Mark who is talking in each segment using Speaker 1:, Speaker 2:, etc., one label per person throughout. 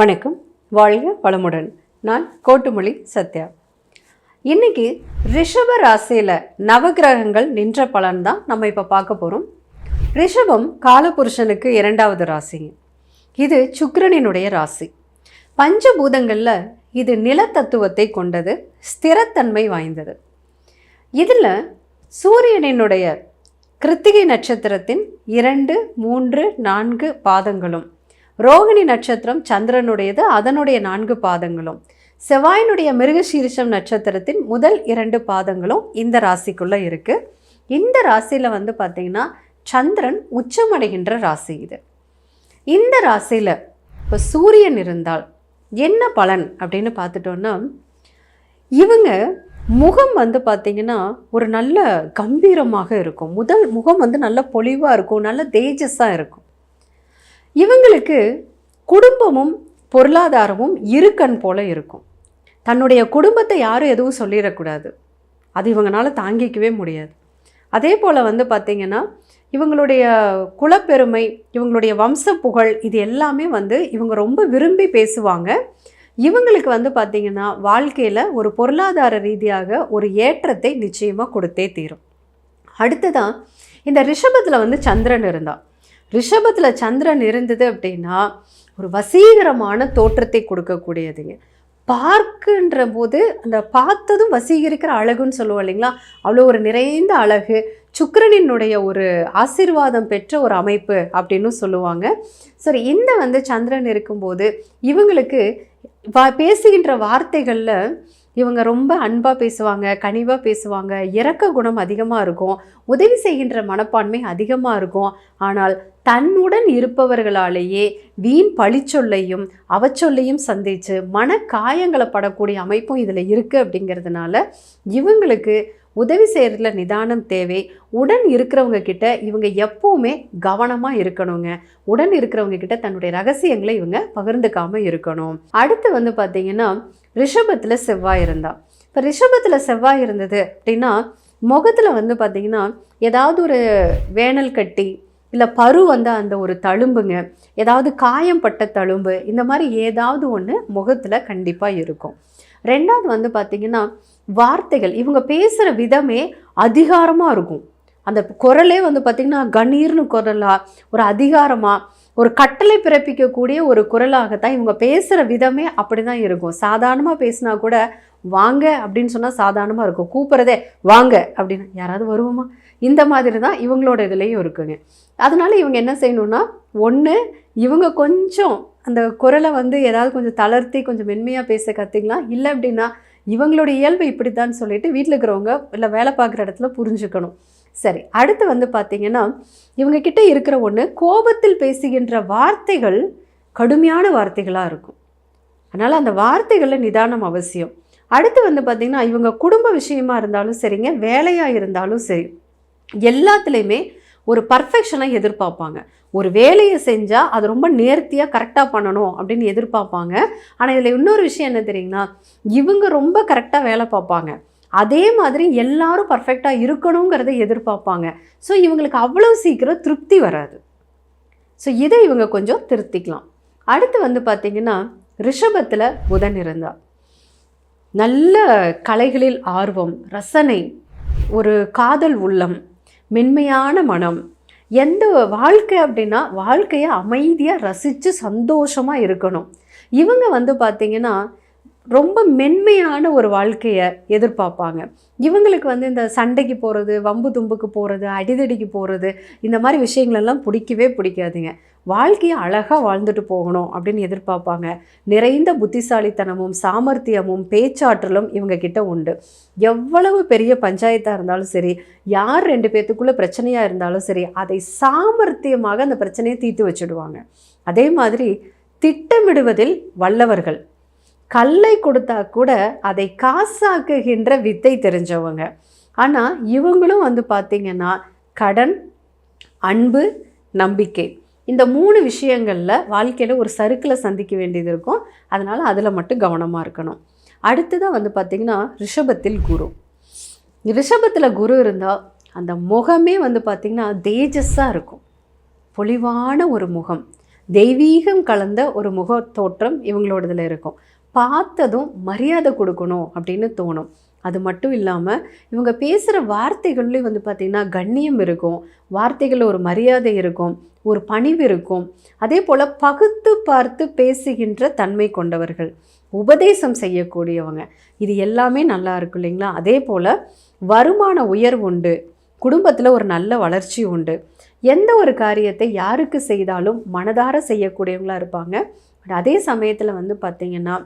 Speaker 1: வணக்கம். வாழ்க வளமுடன். நான் கோட்டுமொழி சத்யா. இன்னைக்கு ரிஷப ராசியில் நவகிரகங்கள் நின்ற பலன் தான் நம்ம இப்போ பார்க்க போகிறோம் ரிஷபம் காலபுருஷனுக்கு இரண்டாவது ராசிங்க இது சுக்கிரனினுடைய ராசி. பஞ்சபூதங்களில் இது நிலத்தத்துவத்தை கொண்டது ஸ்திரத்தன்மை வாய்ந்தது. இதில் சூரியனினுடைய கிருத்திகை நட்சத்திரத்தின் இரண்டு மூன்று நான்கு பாதங்களும் ரோகிணி நட்சத்திரம் சந்திரனுடையது அதனுடைய நான்கு பாதங்களும். செவ்வாயினுடைய மிருகசீரிஷம் நட்சத்திரத்தின் முதல் இரண்டு பாதங்களும் இந்த ராசிக்குள்ளே இருக்குது இந்த ராசியில் வந்து பார்த்திங்கன்னா சந்திரன் உச்சமடைகின்ற ராசி இது. இந்த ராசியில் இப்போ சூரியன் இருந்தால் என்ன பலன் அப்படின்னு பார்த்துட்டோன்னா இவங்க முகம் வந்து பார்த்திங்கன்னா ஒரு நல்ல கம்பீரமாக இருக்கும். முதல் முகம் வந்து நல்ல பொலிவாக இருக்கும் நல்ல தேஜஸாக இருக்கும். இவங்களுக்கு குடும்பமும் பொருளாதாரமும் இருக்கண் போல இருக்கும். தன்னுடைய குடும்பத்தை யாரும் எதுவும் சொல்லிடக்கூடாது. அது இவங்களால தாங்கிக்கவே முடியாது. அதே போல் வந்து பார்த்திங்கன்னா இவங்களுடைய குலப்பெருமை இவங்களுடைய வம்ச புகழ் இது எல்லாமே வந்து இவங்க ரொம்ப விரும்பி பேசுவாங்க. இவங்களுக்கு வந்து பார்த்திங்கன்னா வாழ்க்கையில் ஒரு பொருளாதார ரீதியாக ஒரு ஏற்றத்தை நிச்சயமாக கொடுத்தே தீரும். அடுத்ததான் இந்த ரிஷபத்தில் வந்து சந்திரன் இருந்தான். ரிஷபத்தில் சந்திரன் இருந்தது அப்படின்னா ஒரு வசீகரமான தோற்றத்தை கொடுக்கக்கூடியதுங்க. பார்க்குன்ற போது அந்த பார்த்ததும் வசீகரிக்கிற அழகுன்னு சொல்லுவோம் இல்லைங்களா? அவ்வளோ ஒரு நிறைந்த அழகு. சுக்கரனினுடைய ஒரு ஆசீர்வாதம் பெற்ற ஒரு அமைப்பு அப்படின்னு சொல்லுவாங்க. சரி இந்த வந்து சந்திரன் இருக்கும்போது இவங்களுக்கு வா பேசுகின்ற வார்த்தைகளில் இவங்க ரொம்ப அன்பாக பேசுவாங்க கனிவாக பேசுவாங்க. இறக்க குணம் அதிகமாக இருக்கும். உதவி செய்கின்ற மனப்பான்மை அதிகமாக இருக்கும். ஆனால் தன்னுடன் இருப்பவர்களாலேயே வீண் பழிச்சொல்லையும் அவச்சொல்லையும் சந்தித்து மன காயங்களை படக்கூடிய அமைப்பும் இதில் இருக்குது அப்படிங்கிறதுனால இவங்களுக்கு உதவி செய்கிறதுல நிதானம் தேவை. உடன் இருக்கிறவங்க கிட்ட இவங்க எப்போவுமே கவனமாக இருக்கணுங்க. உடன் இருக்கிறவங்க கிட்ட தன்னுடைய ரகசியங்களை இவங்க பகிர்ந்துக்காம இருக்கணும். அடுத்து வந்து பார்த்தீங்கன்னா ரிஷபத்தில் செவ்வாய் இருந்தா. இப்போ ரிஷபத்தில் செவ்வாய் இருந்தது அப்படின்னா முகத்தில் வந்து பார்த்தீங்கன்னா ஏதாவது ஒரு வேனல் கட்டி இல்லை பரு வந்து அந்த ஒரு தழும்புங்க. ஏதாவது காயம் பட்ட தழும்பு இந்த மாதிரி ஏதாவது ஒன்று முகத்தில் கண்டிப்பாக இருக்கும். ரெண்டாவது வந்து பார்த்திங்கன்னா வார்த்தைகள். இவங்க பேசுகிற விதமே அதிகாரமாக இருக்கும். அந்த குரலே வந்து பார்த்திங்கன்னா கணீர்னு குரலாக ஒரு அதிகாரமாக ஒரு கட்டளை பிறப்பிக்கக்கூடிய ஒரு குரலாகத்தான் இவங்க பேசுகிற விதமே அப்படி தான் இருக்கும். சாதாரணமாக பேசினா கூட வாங்க அப்படின்னு சொன்னால் சாதாரணமாக இருக்கும். கூப்பிட்றதே வாங்க அப்படின்னு. யாராவது வருவோமா? இந்த மாதிரி தான் இவங்களோட இதுலேயும் இருக்குங்க. அதனால இவங்க என்ன செய்யணுன்னா ஒன்று இவங்க கொஞ்சம் அந்த குரலை வந்து ஏதாவது கொஞ்சம் தளர்த்தி கொஞ்சம் மென்மையாக பேச கற்றுக்கலாம் இல்லை அப்படின்னா இவங்களோட இயல்பு இப்படி தான் சொல்லிட்டு வீட்டில் இருக்கிறவங்க இல்லை வேலை பார்க்குற இடத்துல புரிஞ்சுக்கணும். சரி அடுத்து வந்து பார்த்தீங்கன்னா இவங்க கிட்ட இருக்கிற ஒன்று கோபத்தில் பேசுகின்ற வார்த்தைகள் கடுமையான வார்த்தைகளாக இருக்கும். அதனால் அந்த வார்த்தைகளில் நிதானம் அவசியம். அடுத்து வந்து பார்த்திங்கன்னா இவங்க குடும்ப விஷயமா இருந்தாலும் சரிங்க வேலையாக இருந்தாலும் சரி எல்லாத்துலேயுமே ஒரு பர்ஃபெக்ஷனை எதிர்பார்ப்பாங்க. ஒரு வேலையை செஞ்சால் அது ரொம்ப நேர்த்தியாக கரெக்டாக பண்ணணும் அப்படின்னு எதிர்பார்ப்பாங்க. ஆனால் இதில் இன்னொரு விஷயம் என்ன தெரியுங்கன்னா இவங்க ரொம்ப கரெக்டாக வேலை பார்ப்பாங்க. அதே மாதிரி எல்லாரும் பர்ஃபெக்டாக இருக்கணுங்கிறத எதிர்பார்ப்பாங்க. ஸோ இவங்களுக்கு அவ்வளோ சீக்கிரம் திருப்தி வராது. ஸோ இதை இவங்க கொஞ்சம் திருத்திக்கலாம். அடுத்து வந்து பார்த்திங்கன்னா ரிஷபத்தில் புதன் இருந்தார். நல்ல கலைகளில் ஆர்வம் ரசனை ஒரு காதல் உள்ளம் மென்மையான மனம். எந்த வாழ்க்கை அப்படின்னா வாழ்க்கையை அமைதியாக ரசித்து சந்தோஷமாக இருக்கணும். இவங்க வந்து பார்த்திங்கன்னா ரொம்ப மென்மையான ஒரு வாழ்க்கையை எதிர்பார்ப்பாங்க. இவங்களுக்கு வந்து இந்த சண்டைக்கு போகிறது வம்பு தும்புக்கு போகிறது அடிதடிக்கு போகிறது இந்த மாதிரி விஷயங்களெல்லாம் பிடிக்கவே பிடிக்காதுங்க. வாழ்க்கையை அழகாக வாழ்ந்துட்டு போகணும் அப்படின்னு எதிர்பார்ப்பாங்க. நிறைந்த புத்திசாலித்தனமும் சாமர்த்தியமும் பேச்சாற்றலும் இவங்க கிட்ட உண்டு. எவ்வளவு பெரிய பஞ்சாயத்தாக இருந்தாலும் சரி யார் ரெண்டு பேர்த்துக்குள்ளே பிரச்சனையாக இருந்தாலும் சரி அதை சாமர்த்தியமாக அந்த பிரச்சனையை தீர்த்து வச்சுடுவாங்க. அதே மாதிரி திட்டமிடுவதில் வல்லவர்கள். கல்லை கொடுத்தா கூட அதை காசாக்குகின்ற வித்தை தெரிஞ்சவங்க. ஆனால் இவங்களும் வந்து பார்த்திங்கன்னா கடன் அன்பு நம்பிக்கை. இந்த மூணு விஷயங்களில் வாழ்க்கையில் ஒரு சறுக்கில் சந்திக்க வேண்டியது இருக்கும். அதனால் அதில் மட்டும் கவனமாக இருக்கணும். அடுத்ததாக வந்து பார்த்திங்கன்னா ரிஷபத்தில் குரு. ரிஷபத்தில் குரு இருந்தால் அந்த முகமே வந்து பார்த்திங்கன்னா தேஜஸாக இருக்கும். பொலிவான ஒரு முகம். தெய்வீகம் கலந்த ஒரு முக தோற்றம் இவங்களோடதில் இருக்கும். பார்த்ததும் மரியாதை கொடுக்கணும் அப்படின்னு தோணும். அது மட்டும் இல்லாமல் இவங்க பேசுகிற வார்த்தைகள்லேயும் வந்து பார்த்திங்கன்னா கண்ணியம் இருக்கும். வார்த்தைகளில் ஒரு மரியாதை இருக்கும். ஒரு பணிவு இருக்கும். அதே போல் பகுத்து பார்த்து பேசுகின்ற தன்மை கொண்டவர்கள் உபதேசம் செய்யக்கூடியவங்க இது எல்லாமே நல்லா இருக்கும் இல்லைங்களா? அதே போல் வருமான உயர்வு உண்டு. குடும்பத்தில் ஒரு நல்ல வளர்ச்சி உண்டு. எந்த ஒரு காரியத்தை யாருக்கு செய்தாலும் மனதார செய்யக்கூடியவங்களா இருப்பாங்க. பட் அதே சமயத்தில் வந்து பார்த்திங்கன்னா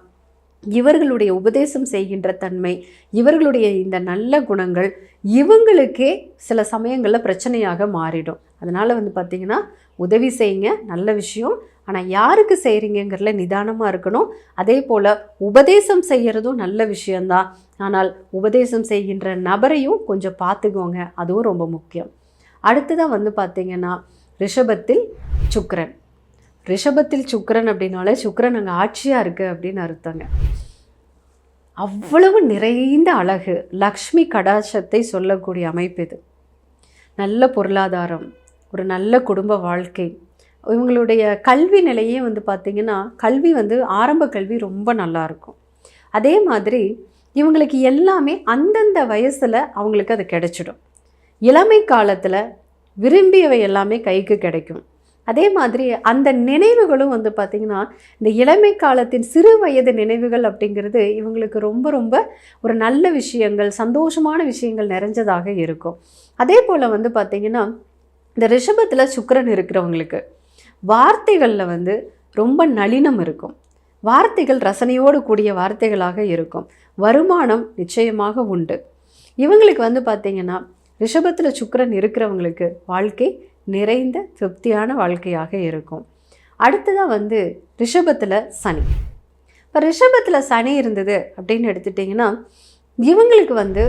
Speaker 1: இவர்களுடைய உபதேசம் செய்கின்ற தன்மை இவர்களுடைய இந்த நல்ல குணங்கள் இவங்களுக்கே சில சமயங்களில் பிரச்சனையாக மாறிடும். அதனால் வந்து பார்த்திங்கன்னா உதவி செய்யுங்க நல்ல விஷயம். ஆனால் யாருக்கு செய்கிறீங்கிறதுல நிதானமாக இருக்கணும். அதே போல் உபதேசம் செய்கிறதும் நல்ல விஷயந்தான் ஆனால் உபதேசம் செய்கின்ற நபரையும் கொஞ்சம் பார்த்துக்கோங்க அதுவும் ரொம்ப முக்கியம். அடுத்ததாக வந்து பார்த்திங்கன்னா ரிஷபத்தில் சுக்கரன். ரிஷபத்தில் சுக்கரன் அப்படின்னாலே சுக்கரன் அங்கே ஆட்சியாக இருக்குது அப்படின்னு அர்த்தங்க. அவ்வளவு நிறைந்த அழகு லக்ஷ்மி கடாட்சத்தை சொல்லக்கூடிய அமைப்பு இது. நல்ல பொருளாதாரம் ஒரு நல்ல குடும்ப வாழ்க்கை. இவங்களுடைய கல்வி நிலையே வந்து பார்த்திங்கன்னா கல்வி வந்து ஆரம்ப கல்வி ரொம்ப நல்லாயிருக்கும் அதே மாதிரி இவங்களுக்கு எல்லாமே அந்தந்த வயசில் அவங்களுக்கு அது கிடைச்சிடும். இளமை காலத்தில் விரும்பியவை எல்லாமே கைக்கு கிடைக்கும். அதே மாதிரி அந்த நினைவுகளும் வந்து பார்த்திங்கன்னா இந்த இளமை காலத்தின் சிறு வயது நினைவுகள் அப்படிங்கிறது இவங்களுக்கு ரொம்ப ரொம்ப ஒரு நல்ல விஷயங்கள் சந்தோஷமான விஷயங்கள் நிறைஞ்சதாக இருக்கும். அதே போல் வந்து பார்த்திங்கன்னா இந்த ரிஷபத்தில் சுக்கரன் இருக்கிறவங்களுக்கு வார்த்தைகளில் வந்து ரொம்ப நளினம் இருக்கும். வார்த்தைகள் ரசனையோடு கூடிய வார்த்தைகளாக இருக்கும். வருமானம் நிச்சயமாக உண்டு. இவங்களுக்கு வந்து பார்த்திங்கன்னா ரிஷபத்தில் சுக்கரன் இருக்கிறவங்களுக்கு வாழ்க்கை நிறைந்த திருப்தியான வாழ்க்கையாக இருக்கும். அடுத்ததாக வந்து ரிஷபத்தில் சனி. இப்போ ரிஷபத்தில் சனி இருந்தது அப்படின்னு எடுத்துட்டிங்கன்னா இவங்களுக்கு வந்து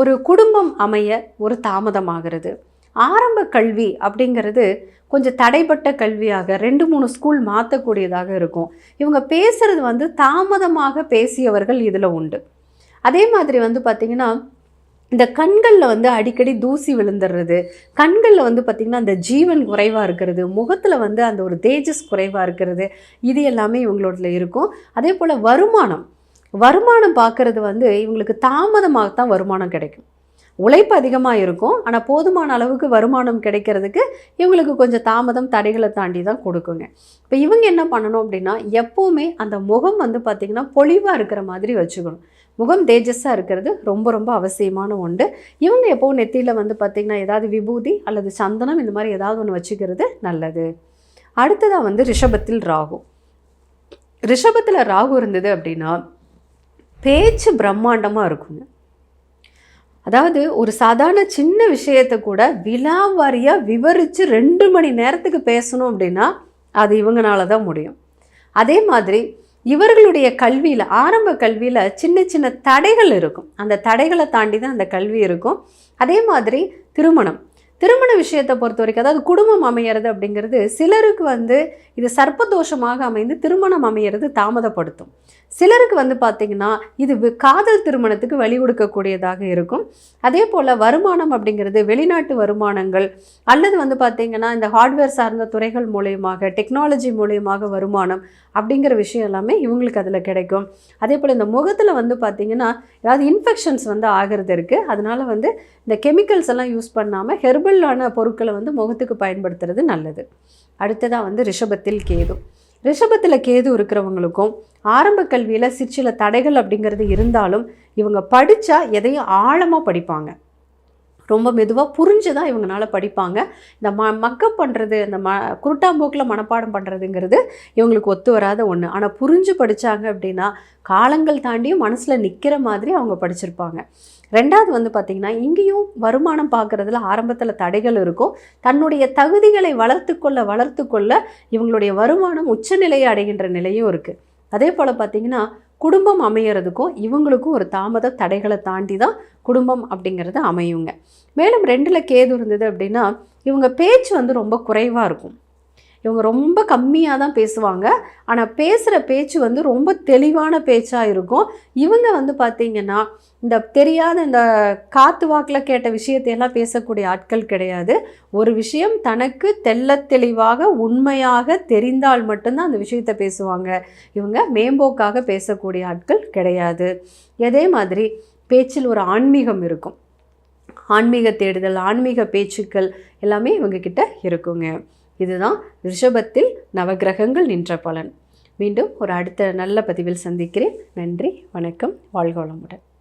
Speaker 1: ஒரு குடும்பம் அமைய ஒரு தாமதமாகிறது. ஆரம்ப கல்வி அப்படிங்கிறது கொஞ்சம் தடைப்பட்ட கல்வியாக ரெண்டு மூணு ஸ்கூல் மாற்றக்கூடியதாக இருக்கும். இவங்க பேசுகிறது வந்து தாமதமாக பேசியவர்கள் இதில் உண்டு. அதே மாதிரி வந்து பார்த்திங்கன்னா இந்த கண்களில் வந்து அடிக்கடி தூசி விழுந்துடுறது கண்களில் வந்து பார்த்திங்கன்னா அந்த ஜீவன் குறைவாக இருக்கிறது. முகத்தில் வந்து அந்த ஒரு தேஜஸ் குறைவாக இருக்கிறது. இது எல்லாமே இவங்களோட இருக்கும். அதே போல் வருமானம். வருமானம் பார்க்குறது வந்து இவங்களுக்கு தாமதமாக தான் வருமானம் கிடைக்கும். உழைப்பு அதிகமாக இருக்கும். ஆனால் போதுமான அளவுக்கு வருமானம் கிடைக்கிறதுக்கு இவங்களுக்கு கொஞ்சம் தாமதம் தடைகளை தாண்டி தான் கொடுக்குங்க. இப்போ இவங்க என்ன பண்ணணும் அப்படின்னா எப்போவுமே அந்த முகம் வந்து பார்த்திங்கன்னா பொலிவாக இருக்கிற மாதிரி வச்சுக்கணும். முகம் தேஜஸாக இருக்கிறது ரொம்ப ரொம்ப அவசியமான ஒன்று. இவங்க எப்போவும் நெத்தியில் வந்து பார்த்திங்கன்னா ஏதாவது விபூதி அல்லது சந்தனம் இந்த மாதிரி ஏதாவது ஒன்று வச்சுக்கிறது நல்லது. அடுத்ததாக வந்து ரிஷபத்தில் ராகு. ரிஷபத்தில் ராகு இருந்தது அப்படின்னா பேச்சு பிரம்மாண்டமாக இருக்குங்க. அதாவது ஒரு சாதாரண சின்ன விஷயத்தை கூட விலாவாரியாக விவரித்து ரெண்டு மணி நேரத்துக்கு பேசணும் அப்படின்னா அது இவங்களால தான் முடியும். அதே மாதிரி இவர்களுடைய கல்வியில் ஆரம்ப கல்வியில் சின்ன சின்ன தடைகள் இருக்கும். அந்த தடைகளை தாண்டி தான் அந்த கல்வி இருக்கும். அதே மாதிரி திருமணம். திருமண விஷயத்தை பொறுத்த வரைக்கும் அதாவது குடும்பம் அமையிறது அப்படிங்கிறது சிலருக்கு வந்து இது சர்ப்பதோஷமாக அமைந்து திருமணம் அமையிறது தாமதப்படுத்தும். சிலருக்கு வந்து பார்த்திங்கன்னா இது காதல் திருமணத்துக்கு வழி கொடுக்கக்கூடியதாக இருக்கும். அதே போல் வருமானம் அப்படிங்கிறது வெளிநாட்டு வருமானங்கள் அல்லது வந்து பார்த்திங்கன்னா இந்த ஹார்ட்வேர் சார்ந்த துறைகள் மூலயமாக டெக்னாலஜி மூலயமாக வருமானம் அப்படிங்கிற விஷயம் எல்லாமே இவங்களுக்கு அதில் கிடைக்கும். அதே போல் இந்த முகத்தில் வந்து பார்த்திங்கன்னா ஏதாவது இன்ஃபெக்ஷன்ஸ் வந்து ஆகிறது இருக்குது அதனால் வந்து இந்த கெமிக்கல்ஸ் எல்லாம் யூஸ் பண்ணாமல் ஹெர்பலான பொருட்களை வந்து முகத்துக்கு பயன்படுத்துறது நல்லது. அடுத்ததாக வந்து ரிஷபத்தில் கேது. ரிஷபத்தில் கேது இருக்கிறவங்களுக்கும் ஆரம்ப கல்வியில் சிற்சில தடைகள் அப்படிங்கிறது இருந்தாலும் இவங்க படித்தா எதையும் ஆழமாக படிப்பாங்க. ரொம்ப மெதுவாக புரிஞ்சு தான் இவங்கனால படிப்பாங்க. இந்த ம மக்கப் பண்ணுறது இந்த ம குருட்டாம்போக்கில் மனப்பாடம் பண்ணுறதுங்கிறது இவங்களுக்கு ஒத்து வராத ஒன்று ஆனால் புரிஞ்சு படித்தாங்க அப்படின்னா காலங்கள் தாண்டியும் மனசில் நிற்கிற மாதிரி அவங்க படிச்சிருப்பாங்க. ரெண்டாவது வந்து பார்த்திங்கன்னா இங்கேயும் வருமானம் பார்க்குறதுல ஆரம்பத்தில் தடைகள் இருக்கும். தன்னுடைய தகுதிகளை வளர்த்துக்கொள்ள வளர்த்துக்கொள்ள இவங்களுடைய வருமானம் உச்சநிலையை அடைகின்ற நிலையும் இருக்குது அதே போல் பார்த்திங்கன்னா குடும்பம் அமையிறதுக்கும் இவங்களுக்கும் ஒரு தாமத தடைகளை தாண்டி தான் குடும்பம் அப்படிங்கிறது அமையுங்க. மேலும் ரெண்டில் கேது இருந்தது அப்படின்னா இவங்க பேச்சு வந்து ரொம்ப குறைவாக இருக்கும். இவங்க ரொம்ப கம்மியாக தான் பேசுவாங்க. ஆனால் பேசுகிற பேச்சு வந்து ரொம்ப தெளிவான பேச்சாக இருக்கும். இவங்க வந்து பார்த்திங்கன்னா இந்த தெரியாத இந்த காத்து வாக்கில் கேட்ட விஷயத்தையெல்லாம் பேசக்கூடிய ஆட்கள் கிடையாது. ஒரு விஷயம் தனக்கு தெள்ளத் தெளிவாக உண்மையாக தெரிந்தால் மட்டும்தான் அந்த விஷயத்தை பேசுவாங்க. இவங்க மேம்போக்காக பேசக்கூடிய ஆட்கள் கிடையாது. அதே மாதிரி பேச்சில் ஒரு ஆன்மீகம் இருக்கும். ஆன்மீக தேடுதல் ஆன்மீக பேச்சுக்கள் எல்லாமே இவங்கக்கிட்ட இருக்குங்க. இதுதான் ரிஷபத்தில் நவக்கிரகங்கள் நின்ற பலன். மீண்டும் ஒரு அடுத்த நல்ல பதிவில் சந்திக்கிறேன். நன்றி வணக்கம் வாழ்க வளமுடன்.